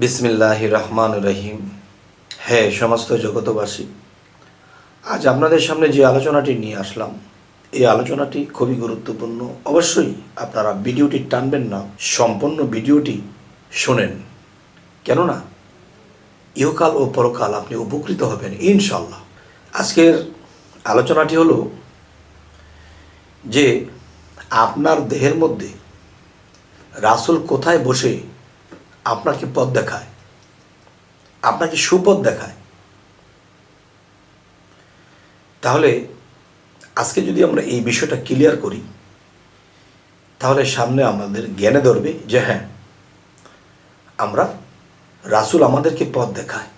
বিসমিল্লাহ রহমান রহিম। হ্যাঁ সমস্ত জগতবাসী আজ আপনাদের সামনে যে আলোচনাটি নিয়ে আসলাম, এই আলোচনাটি খুবই গুরুত্বপূর্ণ। অবশ্যই আপনারা ভিডিওটি টানবেন না, সম্পূর্ণ ভিডিওটি শোনেন। কেননা, ইহকাল ও পরকাল আপনি উপকৃত হবেন ইনশাল্লাহ আজকের আলোচনাটি হলো যে আপনার দেহের মধ্যে রাসুল কোথায় বসে আপনাকে পথ দেখায়, আপনাকে সুপথ দেখায়। তাহলে আজকে যদি আমরা এই বিষয়টা ক্লিয়ার করি, তাহলে সামনে আমাদের জ্ঞানে ধরবে যে হ্যাঁ আমরা রাসুল আমাদেরকে পথ দেখায়।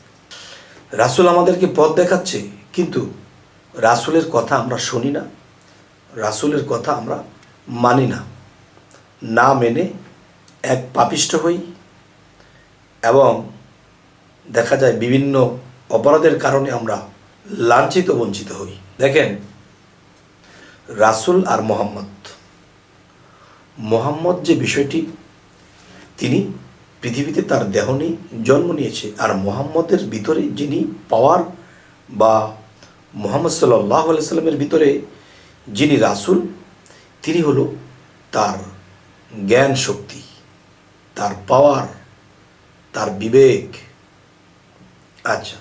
রাসুল আমাদেরকে পথ দেখাচ্ছে, কিন্তু রাসুলের কথা আমরা শুনি না, রাসুলের কথা আমরা মানি না। না মেনে এক পাপিষ্ট হই এবং দেখা যায় বিভিন্ন অপরাধের কারণে আমরা লাঞ্ছিত, বঞ্চিত হই। দেখেন, রাসুল আর মোহাম্মদ। মোহাম্মদ যে বিষয়টি, তিনি পৃথিবীতে তার দেহ নিয়ে জন্ম নিয়েছে আর মোহাম্মদের ভিতরে যিনি পাওয়ার বা মোহাম্মদ সাল্লাহ সাল্লামের ভিতরে যিনি রাসুল, তিনি হলো তার জ্ঞান শক্তি তার পাওয়ার তার বিবেক। আচ্ছা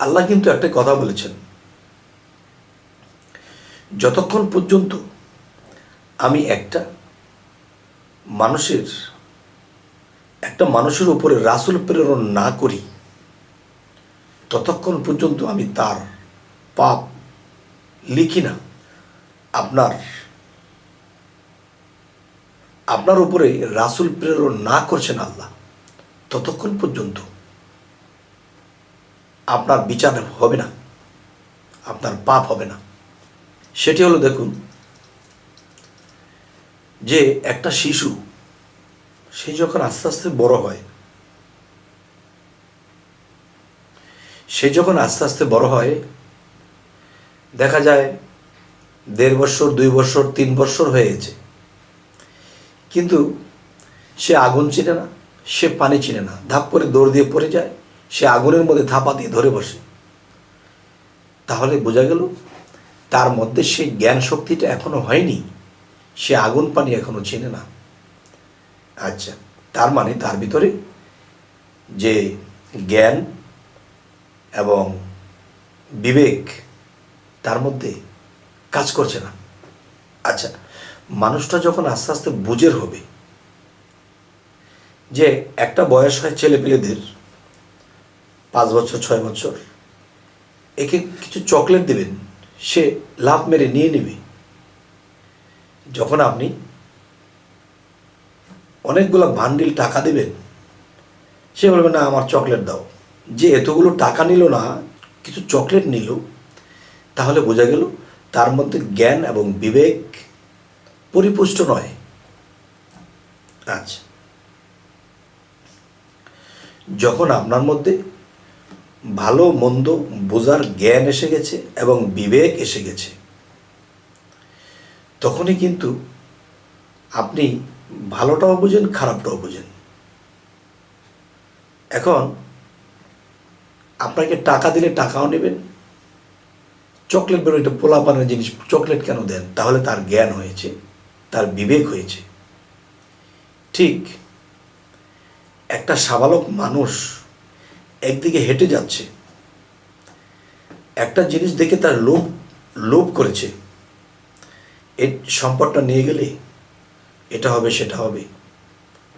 আল্লাহ কিন্তু একটা কথা বলেছেন। যতক্ষণ পর্যন্ত আমি একটা মানুষের একটা মানুষের উপরে রাসুল প্রেরণ না করি, ততক্ষণ পর্যন্ত আমি তার পাপ লিখি না। আপনার আপনার উপরে রাসুল প্রেরণ না করছেন আল্লাহ। ততক্ষণ পর্যন্ত আপনার বিচার হবে না, আপনার পাপ হবে না। সেটি হলো দেখুন যে একটা শিশু, সে যখন আস্তে আস্তে বড় হয়, সে যখন আস্তে আস্তে বড় হয়, দেখা যায় দেড় বছর, দুই বছর, তিন বছর হয়ে গেছে। কিন্তু সে আগুন চিনে না। সে পানি চিনে না, ধাপ করে দৌড় দিয়ে পড়ে যায়, সে আগুনের মধ্যে ধাপা দিয়ে ধরে বসে। তাহলে বোঝা গেল, তার মধ্যে সেই জ্ঞান শক্তিটা এখনও হয়নি, সে আগুন পানি এখনও চেনে না। আচ্ছা তার মানে তার ভিতরে যে জ্ঞান এবং বিবেক, তার মধ্যে কাজ করছে না। আচ্ছা মানুষটা যখন আস্তে আস্তে বুঝের হবে যে একটা বয়স হয় ছেলে পেলেদের পাঁচ বছর, ছয় বছর, একে কিছু চকলেট দেবেন, সে লাভ মেরে নিয়ে নেবে। যখন আপনি অনেকগুলো ভান্ডিল টাকা দেবেন, সে বলবে, না, আমার চকলেট দাও। যে এতগুলো টাকা নিল না, কিছু চকলেট নিল, তাহলে বোঝা গেল তার মধ্যে জ্ঞান এবং বিবেক পরিপুষ্ট নয়। আচ্ছা। যখন আপনার মধ্যে ভালো, মন্দ, বোঝার জ্ঞান এসে গেছে এবং বিবেক এসে গেছে, তখনই কিন্তু আপনি ভালোটাও বোঝেন, খারাপটাও বোঝেন। এখন আপনাকে টাকা দিলে টাকাও নেবেন। চকলেট বেরো এটা পোলাপানের জিনিস, চকলেট কেন দেন? তাহলে তার জ্ঞান হয়েছে, তার বিবেক হয়েছে। ঠিক একটা সাবালক মানুষ একদিকে হেঁটে যাচ্ছে, একটা জিনিস দেখে তার লোভ লোভ করেছে। এর সম্পদটা নিয়ে গেলে এটা হবে, সেটা হবে,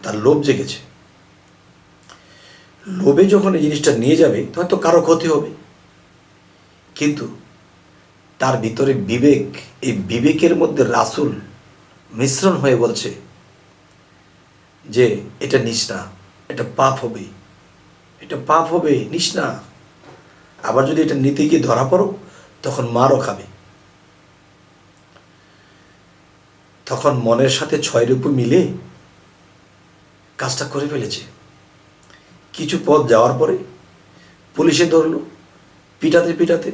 তার লোভ জেগেছে। লোভে যখন এই জিনিসটা নিয়ে যাবে, হয়তো কারও ক্ষতি হবে। কিন্তু তার ভিতরে বিবেক, এই বিবেকের মধ্যে রাসুল মিশ্রণ হয়ে বলছে যে, এটা নিস না। এটা পাপ হবে। এটা পাপ হবে, নিস না। আবার যদি এটা নিতে গিয়ে ধরা পড়ো, তখন মারও খাবে। তখন মনের সাথে ছয় রূপ মিলে কাজটা করে ফেলেছে। কিছু পথ যাওয়ার পরে পুলিশে ধরলো, পিটাতে পিটাতে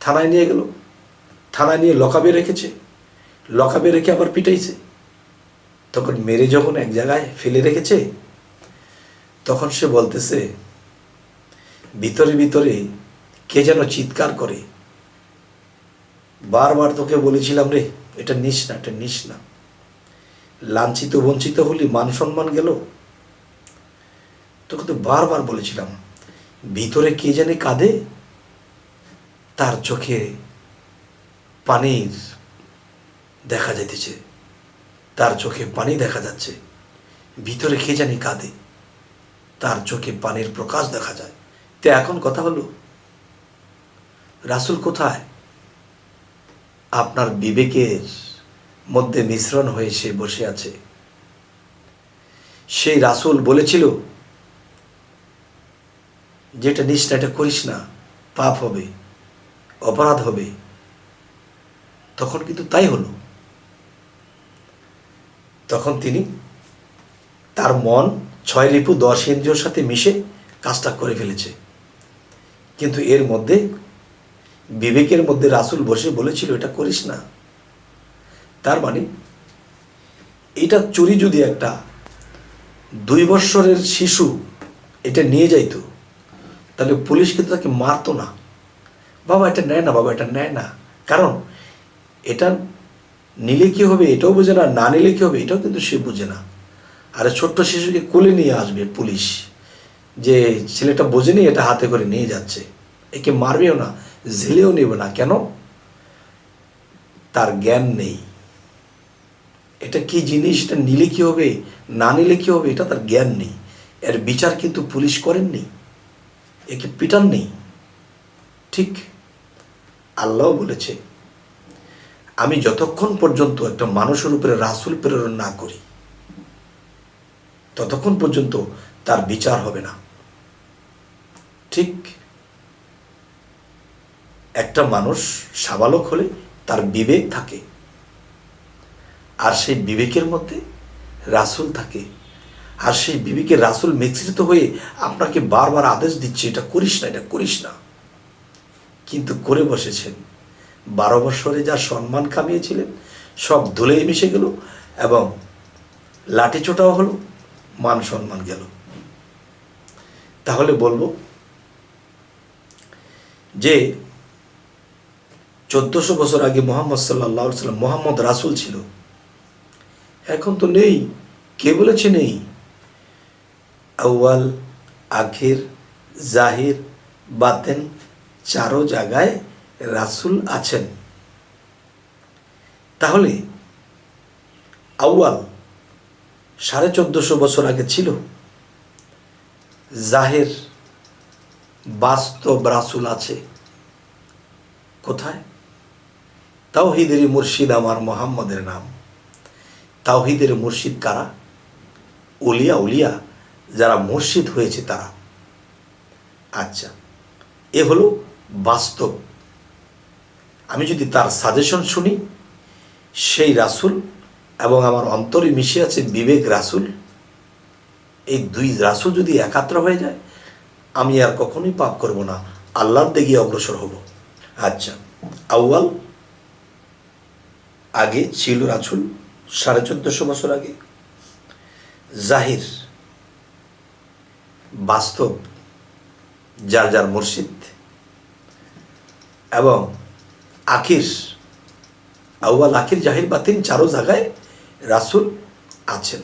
থানায় নিয়ে গেল, থানায় নিয়ে লকাবে রেখেছে। লকাবে রেখে আবার পিটাইছে। তখন মেরে যখন এক জায়গায় ফেলে রেখেছে তখন সে বলতেছে, ভিতরে ভিতরে কে যেন চিৎকার করে। বারবার তোকে বলেছিলাম রে, এটা নিস না, এটা নিস না। লাঞ্ছিত, বঞ্চিত হলি মান সম্মান গেল। তোকে তো বারবার বলেছিলাম, ভিতরে কে জানে কাঁদে? তার চোখে পানির দেখা যাইতেছে। তার চোখে পানি দেখা যাচ্ছে। ভিতরে কে জানি কাঁদে। তার চোখে পানির প্রকাশ দেখা যায়। তো এখন কথা হলো, রাসুল কোথায়? আপনার বিবেকের মধ্যে মিশ্রণ হয়ে সে বসে আছে। সেই রাসুল বলেছিল, যেটা নিস না, এটা করিস না, পাপ হবে, অপরাধ হবে। তখন কিন্তু তাই হলো। তখন তিনি তার মন ছয় রিপু দশ ইন্দ্রিয়র সাথে মিশে কাজটা করে ফেলেছে। কিন্তু এর মধ্যে বিবেকের মধ্যে রাসুল বসে বলেছিল, এটা করিস না। তার মানে এটা চুরি যদি একটা দুই বৎসরের শিশু এটা নিয়ে যাইতো, তাহলে পুলিশ কিন্তু তাকে মারতো না। বাবা, এটা নেয় না, বাবা, এটা নেয় না। কারণ এটা নিলে কি হবে, এটাও বোঝে না না নিলে কি হবে, এটাও কিন্তু সে বোঝে না। আর ছোট্ট শিশুকে কোলে নিয়ে আসবে পুলিশ। যে ছেলেটা বোঝেনি, এটা হাতে করে নিয়ে যাচ্ছে। একে মারবেও না জেলেও নেবে না। কেন? তার জ্ঞান নেই। এটা কি জিনিস? এটা নিলে কি হবে? না নিলে কি হবে? এটা তার জ্ঞান নেই। এর বিচার কিন্তু পুলিশ করেননি। একে পিটান নেই ঠিক আল্লাহ বলেছে, আমি যতক্ষণ পর্যন্ত একটা মানুষের উপরে রাসুল প্রেরণ না করি ততক্ষণ পর্যন্ত তার বিচার হবে না। ঠিক একটা মানুষ সাবালক হলে তার বিবেক থাকে। আর সেই বিবেকের মধ্যে রাসুল থাকে। আর সেই বিবেকের রাসুল মিশ্রিত হয়ে আপনাকে বারবার আদেশ দিচ্ছে, এটা করিস না, এটা করিস না। কিন্তু করে বসেছেন। বারো বছরে যা সম্মান কামিয়েছিলেন, সব ধুলেই মিশে গেল এবং লাঠি চোটাও হলো। মান সম্মান গেল। তাহলে বলব যে চোদ্দশো বছর আগে মোহাম্মদ সাল্লাহ সাল্লাম মোহাম্মদ রাসুল ছিল। এখন তো নেই, কে বলেছে নেই? আউয়াল, আখির, জাহির, বাতেন, চারো জায়গায় রাসুল আছেন। তাহলে আউয়াল সাড়ে চোদ্দশো বছর আগে ছিল। জাহের বাস্তব রাসুল আছে। কোথায়? তাওহিদেরই মুর্শিদ আমার মোহাম্মদের নাম। তাওহিদের মুর্শিদ কারা? উলিয়া উলিয়া, যারা মুর্শিদ হয়েছে তারা। আচ্ছা এ হলো বাস্তব। আমি যদি তার সাজেশন শুনি, সেই রাসুল এবং আমার অন্তরে মিশে আছে বিবেক রাসুল। এই দুই রাসুল যদি একাত্র হয়ে যায়, আমি আর কখনোই পাপ করব না। আল্লাহর দিকে অগ্রসর হব। আচ্ছা আউয়াল, আগে ছিল রাসুল সাড়ে চোদ্দশো বছর আগে। জাহির, বাস্তব, যার যার মুর্শিদ। এবং আখির, আউয়াল, আখির, জাহির বাতিন চারো জায়গায় রাসুল আছেন।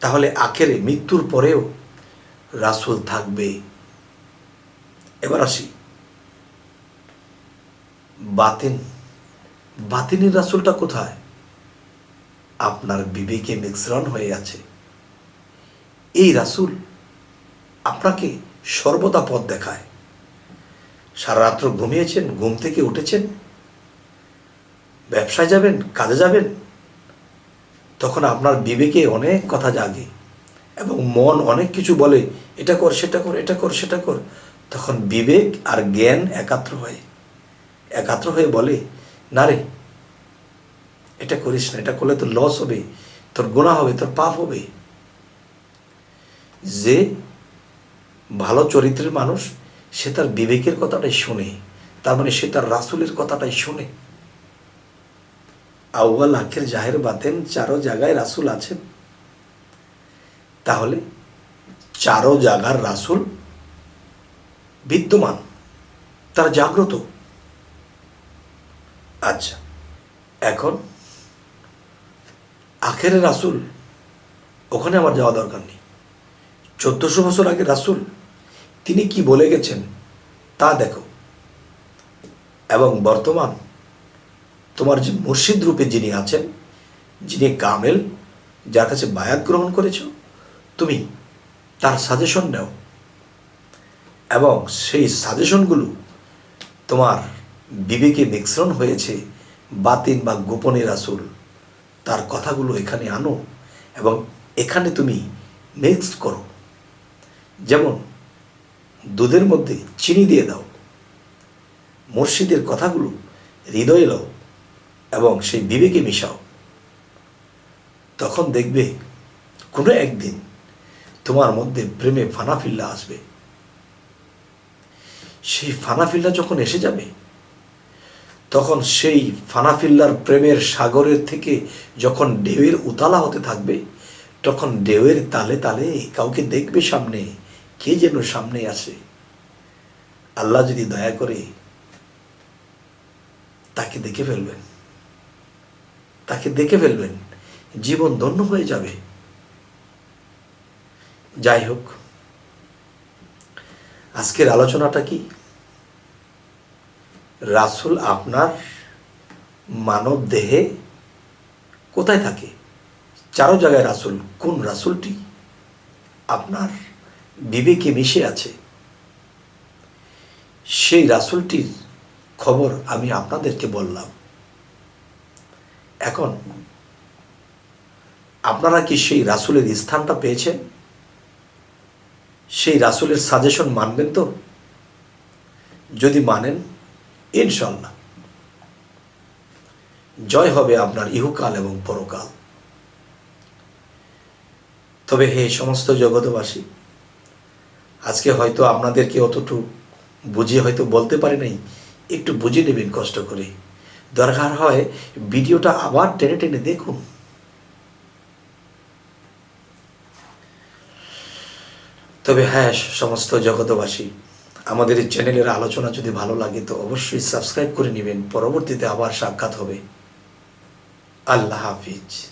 তাহলে আখেরে মৃত্যুর পরেও রাসুল থাকবে। এবার আসি। বাতিন। বাতিনের রাসুলটা কোথায়? আপনার বিবেকে মিশ্রণ হয়ে আছে। এই রাসুল আপনাকে সর্বদা পথ দেখায়। সারা রাত্র ঘুমিয়েছেন, ঘুম থেকে উঠেছেন। ব্যবসায় যাবেন, কাজে যাবেন তখন আপনার বিবেকে অনেক কথা জাগে এবং মন অনেক কিছু বলে, এটা কর, সেটা কর, এটা কর, সেটা কর। তখন বিবেক আর জ্ঞান একাত্র হয়। একাত্র হয়ে বলে, না রে, এটা করিস না, এটা করলে তোর লস হবে, তোর গোনা হবে, তোর পাপ হবে। যে ভালো চরিত্রের মানুষ, সে তার বিবেকের কথাটাই শোনে, তার মানে সে তার রাসুলের কথাটাই শোনে। আউয়াল আখের জাহের বাতেন চারো জায়গায় রাসুল আছেন। তাহলে চারো জাগার রাসুল বিদ্যমান, তারা জাগ্রত। আচ্ছা এখন আখের রাসুল, ওখানে আমার যাওয়া দরকার নেই। চোদ্দশো বছর আগে রাসুল, তিনি কি বলে গেছেন তা দেখো। এবং বর্তমান তোমার যে মুর্শিদ রূপে যিনি আছেন, যিনি কামেল, যার কাছে বায়াত গ্রহণ করেছ, তুমি তার সাজেশন নাও। এবং সেই সাজেশনগুলো তোমার বিবেকে মিশ্রণ হয়েছে বাতিন বা গোপনে রাসুল, তার কথাগুলো এখানে আনো এবং এখানে তুমি মিক্সড করো। যেমন, দুধের মধ্যে চিনি দিয়ে দাও। মুর্শিদের কথাগুলো হৃদয়ে লও। এবং সেই বিবেকে মিশাও। তখন দেখবে কোনো একদিন তোমার মধ্যে প্রেমে ফানাফিল্লা আসবে। সেই ফানাফিল্লা যখন এসে যাবে, তখন সেই ফানাফিল্লার প্রেমের সাগরের থেকে যখন ঢেউয়ের উতালা হতে থাকবে, তখন ঢেউয়ের তালে তালে কাউকে দেখবে সামনে, কে যেন সামনে আসে আল্লাহ যদি দয়া করে তাকে দেখে ফেলবেন। তাকে দেখে ফেলবেন, জীবন ধন্য হয়ে যাবে। যাই হোক, আজকের আলোচনাটা কি? রাসুল আপনার মানব দেহে কোথায় থাকে? চারো জায়গায় রাসুল, কোন রাসুলটি আপনার বিবেকে মিশে আছে? সেই রাসুলটির খবর আমি আপনাদেরকে বললাম। এখন, আপনারা কি সেই রাসুলের স্থানটা পেয়েছেন? সেই রাসুলের সাজেশন মানবেন তো? যদি মানেন ইনশাল্লাহ জয় হবে আপনার ইহুকাল এবং পরকাল। তবে হে সমস্ত জগতবাসী আজকে হয়তো আপনাদেরকে অতটুকু বুঝিয়ে হয়তো বলতে পারি নাই, একটু বুঝিয়ে নেবেন কষ্ট করে। দরকার হয়, ভিডিওটা আবার টেনে টেনে দেখুন। তবে হ্যাঁ সমস্ত জগতবাসী আমাদের এই চ্যানেলের আলোচনা যদি ভালো লাগে, তো অবশ্যই সাবস্ক্রাইব করে নেবেন। পরবর্তীতে আবার সাক্ষাৎ হবে। আল্লাহ হাফিজ।